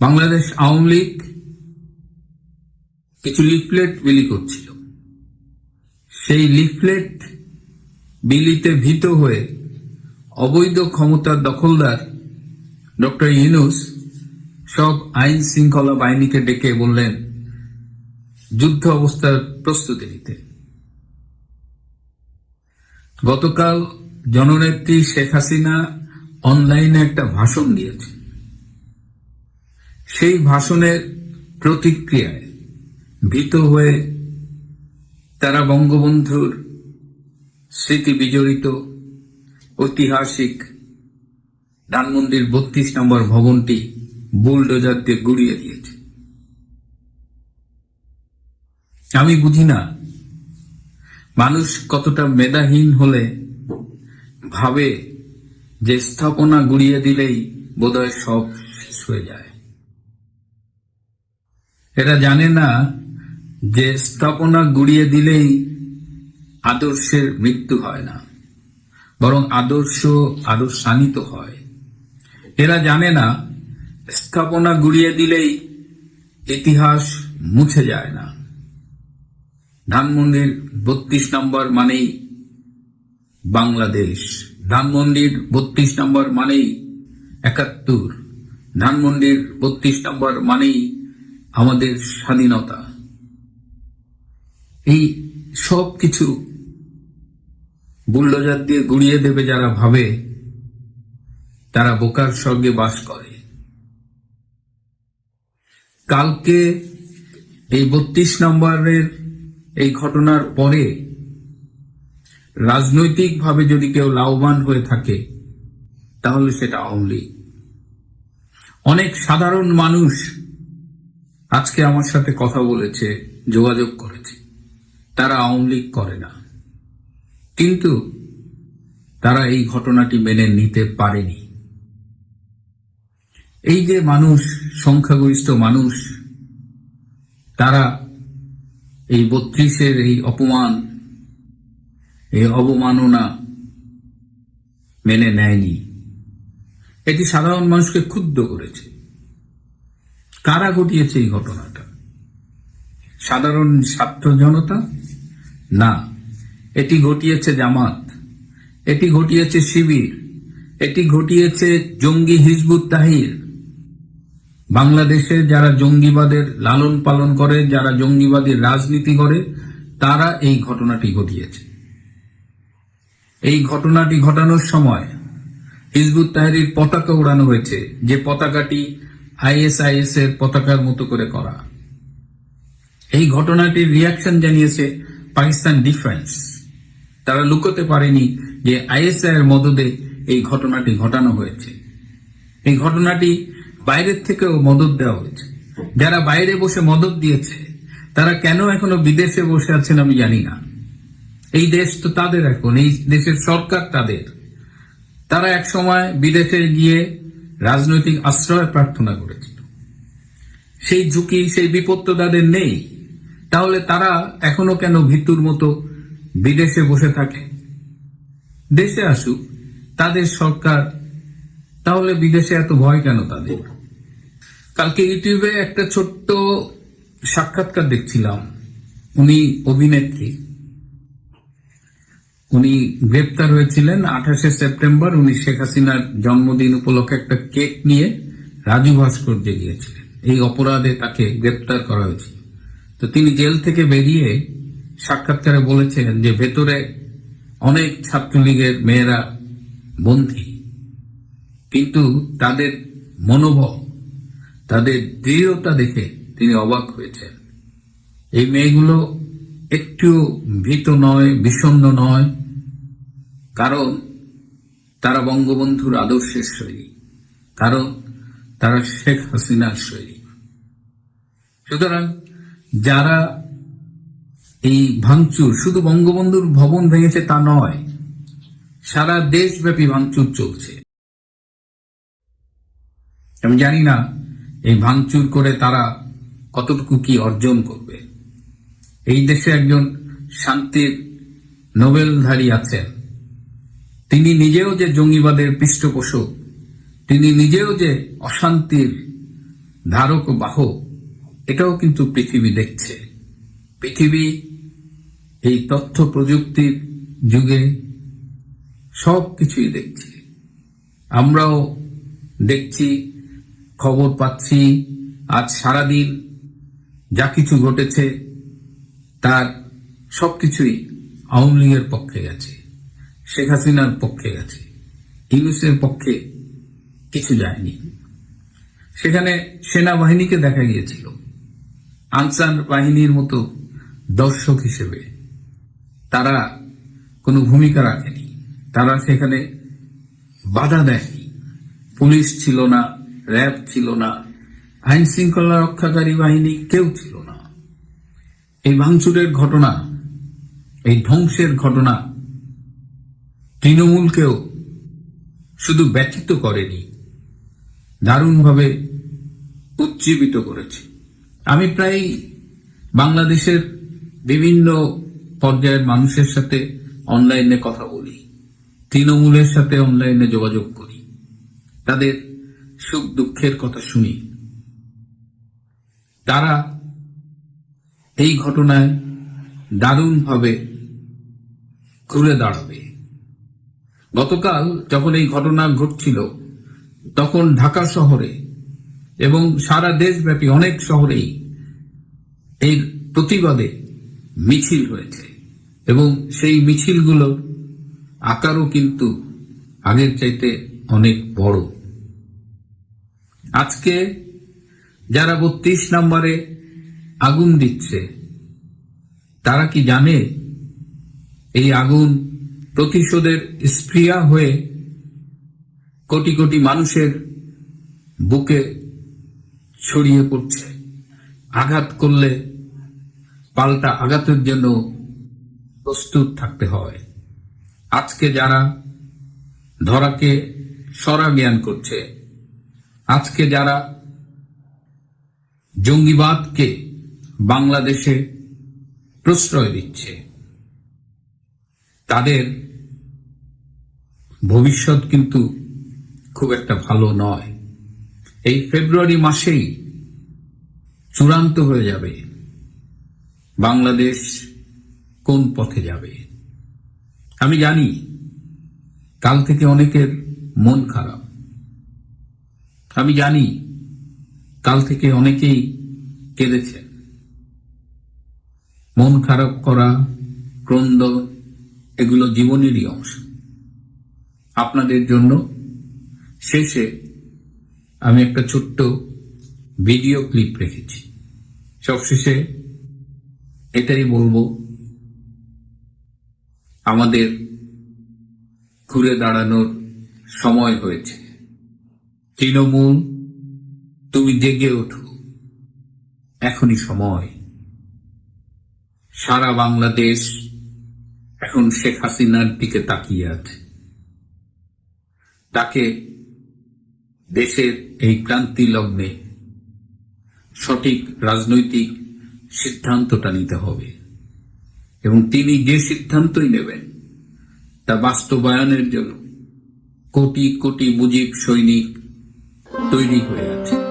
বাংলাদেশ আওয়ামী লীগ কিছু লিফলেট বিলি করছিল। সেই লিফলেট বিলিতে ভীত হয়ে অবৈধ ক্ষমতার দখলদার ডক্টর ইউনুস সব আইন শৃঙ্খলা বাহিনীকে ডেকে বললেন, যুদ্ধ অবস্থার প্রস্তুতি নিতে। গতকাল জননেত্রী শেখ হাসিনা অনলাইনে একটা ভাষণ দিয়েছে সেই ভাষণের প্রতিক্রিয়ায় ভীত হয়ে তারা বঙ্গবন্ধুর স্মৃতি বিজড়িত ঐতিহাসিক ধানমন্দির বত্রিশ নম্বর ভবনটি বুলডোজার দিয়ে গুড়িয়ে দিয়েছে। আমি বুঝি না, মানুষ কতটা মেধাহীন হলে ভাবে যে স্থাপনা গুড়িয়ে দিলেই বোধহয় সব শেষ হয়ে যায়। এরা জানে না যে স্থাপনা গুড়িয়ে দিলেই আদর্শের মৃত্যু হয় না, বরং আদর্শ আরও শানিত হয়। এরা জানে না স্থাপনা গুড়িয়ে দিলেই ইতিহাস মুছে যায় না। ধানমন্ডির বত্রিশ নম্বর মানেই বাংলাদেশ। ধানমন্ডির বত্রিশ নম্বর মানেই একাত্তর। ধানমন্ডির বত্রিশ নম্বর মানেই আমাদের স্বাধীনতা। এই সব কিছু বুল্ডোজার দিয়ে গুড়িয়ে দেবে যারা ভাবে, তারা বোকার স্বর্গে বাস করে। কালকে এই বত্রিশ নম্বরের এই ঘটনার পরে রাজনৈতিকভাবে যদি কেউ লাভবান হয়ে থাকে, তাহলে সেটা আওয়ামী অনেক সাধারণ মানুষ আজকে আমার সাথে কথা বলেছে, যোগাযোগ করেছে। তারা আওয়ামী লীগ করে না। কিন্তু তারা এই ঘটনাটি মেনে নিতে পারেনি। এই যে মানুষ, সংখ্যাগরিষ্ঠ মানুষ, তারা এই বত্রিশের এই অপমান, এই অবমাননা মেনে নেয়নি। এটি সাধারণ মানুষকে ক্ষুব্ধ করেছে। কারা ঘটিয়েছে এই ঘটনাটা? সাধারণ ছাত্র জনতা? না। এটি ঘটিয়েছে জামাত। এটি ঘটিয়েছে শিবির। এটি ঘটিয়েছে জঙ্গি হিজবুত তাহির। বাংলাদেশে যারা জঙ্গিবাদের লালন পালন করে, যারা জঙ্গিবাদের রাজনীতি করে, তারা এই ঘটনাটি ঘটিয়েছে। এই ঘটনাটি ঘটানোর সময় হিজবুত তাহরির পতাকা উড়ানো হয়েছে। যে পতাকাটি আইএসআইএস এর পতাকার মতো করে করা। এই ঘটনাটির রিয়াকশন জানিয়েছে পাকিস্তান ডিফেন্স তারা লুকোতে পারেনি যে আইএসআই এর মদদে এই ঘটনাটি ঘটানো হয়েছে। এই ঘটনাটি বাইরের থেকেও মদত দেওয়া হয়েছে। যারা বাইরে বসে মদত দিয়েছে, তারা কেন এখনও বিদেশে বসে আছেন আমি জানি না। এই দেশ তো তাদের এখন, এই দেশের সরকার তাদের। তারা এক সময় বিদেশে গিয়ে রাজনৈতিক আশ্রয় প্রার্থনা করেছিল। সেই ঝুঁকি, সেই বিপদ তো তাদের নেই। তাহলে তারা এখনও কেন ভিতুর মতো বিদেশে বসে থাকে? দেশে আসুক, তাদের সরকার, তাহলে বিদেশে এত ভয় কেন তাদের? কালকে ইউটিউবে একটা ছোট্ট সাক্ষাৎকার দেখছিলাম। উনি অভিনেত্রী। উনি গ্রেপ্তার হয়েছিলেন আঠাশে সেপ্টেম্বর। উনি শেখ হাসিনার জন্মদিন উপলক্ষে একটা কেক নিয়ে রাজু ভাস্কর্যে গিয়েছিলেন। এই অপরাধে তাকে গ্রেপ্তার করা হয়েছিল। তো তিনি জেল থেকে বেরিয়ে সাক্ষাৎকারে বলেছিলেন যে, ভেতরে অনেক ছাত্রলীগের মেয়েরা বন্দী। কিন্তু তাদের মনোবল, তাদের দৃঢ়তা দেখে তিনি অবাক হয়েছেন। এই মেয়েগুলো একটু ভীত নয়, বিষণ্ণ নয়, কারণ তারা বঙ্গবন্ধুর আদর্শের সৈনিক, কারণ তারা শেখ হাসিনার সৈনিক। সুতরাং যারা এই ভাঙচুর, শুধু বঙ্গবন্ধুর ভবন ভেঙেছে তা নয়, সারা দেশব্যাপী ভাঙচুর চলছে। আমি জানি না এই ভাঙচুর করে তারা কতটুকু কি অর্জন করবে। এই দেশে একজন শান্তির নোবেলধারী আছেন। তিনি নিজেও যে জঙ্গিবাদের পৃষ্ঠপোষক, তিনি নিজেও যে অশান্তির ধারক ও বাহক, এটাও কিন্তু পৃথিবী দেখছে। পৃথিবী এই তথ্য প্রযুক্তির যুগে সব কিছুই দেখছে। আমরাও দেখছি, খবর পাচ্ছি, আজ সারাদিন যা কিছু ঘটেছে তার সবকিছুই আওয়ামী লীগের পক্ষে গেছে, শেখ হাসিনার পক্ষে গেছে, ইউনুসের পক্ষে কিছু যায়নি। সেখানে সেনাবাহিনীকে দেখা গিয়েছিল, আনসার বাহিনীর মতো দর্শক হিসেবে। তারা কোনো ভূমিকা রাখেনি, তারা সেখানে বাধা দেয়নি। পুলিশ ছিল না, র্যাব ছিল না আইন শৃঙ্খলা রক্ষাকারী বাহিনী কেউ ছিল না। এই ভাঙচুরের ঘটনা, এই ধ্বংসের ঘটনা তৃণমূলকেও শুধু ব্যথিত করেনি, দারুণভাবে উজ্জীবিত করেছে। আমি প্রায় বাংলাদেশের বিভিন্ন পর্যায়ের মানুষের সাথে অনলাইনে কথা বলি, তৃণমূলের সাথে অনলাইনে যোগাযোগ করি, তাদের সুখ দুঃখের কথা শুনি। তারা এই ঘটনায় দারুণভাবে ঘুরে দাঁড়াবে। গতকাল যখন এই ঘটনা ঘটছিল, তখন ঢাকা শহরে এবং সারা দেশব্যাপী অনেক শহরেই এর প্রতিবাদে মিছিল হয়েছে এবং সেই মিছিলগুলোর আকারও কিন্তু আগের চাইতে অনেক বড়। আজকে যারা বত্রিশ নম্বরে আগুন দিচ্ছে। তারা কি জানে? এই আগুন প্রতিশোধের স্প্রিয়া হয়ে কোটি কোটি মানুষের বুকে ছড়িয়ে পড়ছে। আঘাত করলে পাল্টা আঘাতের জন্য প্রস্তুত থাকতে হয়। আজকে যারা ধরাকে সরা জ্ঞান করছে, আজকে যারা জঙ্গিবাদকে বাংলাদেশে প্রশ্রয় দিচ্ছে। তাদের ভবিষ্যৎ কিন্তু খুব একটা ভালো নয়। এই ফেব্রুয়ারি মাসেই চূড়ান্ত হয়ে যাবে। বাংলাদেশ কোন পথে যাবে? আমি জানি, কাল থেকে অনেকের মন খারাপ। আমি জানি, কাল থেকে অনেকেই কেঁদেছেন। মন খারাপ করা, ক্রন্দ, এগুলো জীবনেরই অংশ। আপনাদের জন্য শেষে আমি একটা ছোট্ট ভিডিও ক্লিপ রেখেছি। সবশেষে এটাই বলব, আমাদের ঘুরে দাঁড়ানোর সময় হয়েছে। তৃণমূল, তুমি জেগে ওঠো। এখনই সময়। সারা বাংলাদেশ এখন শেখ হাসিনার দিকে তাকিয়ে আছে। তাকে দেশের এই ক্রান্তি লগ্নে সঠিক রাজনৈতিক সিদ্ধান্তটা নিতে হবে। এবং তিনি যে সিদ্ধান্তই নেবেন, তা বাস্তবায়নের জন্য কোটি কোটি মুজিব সৈনিক তৈরি হয়ে আছে।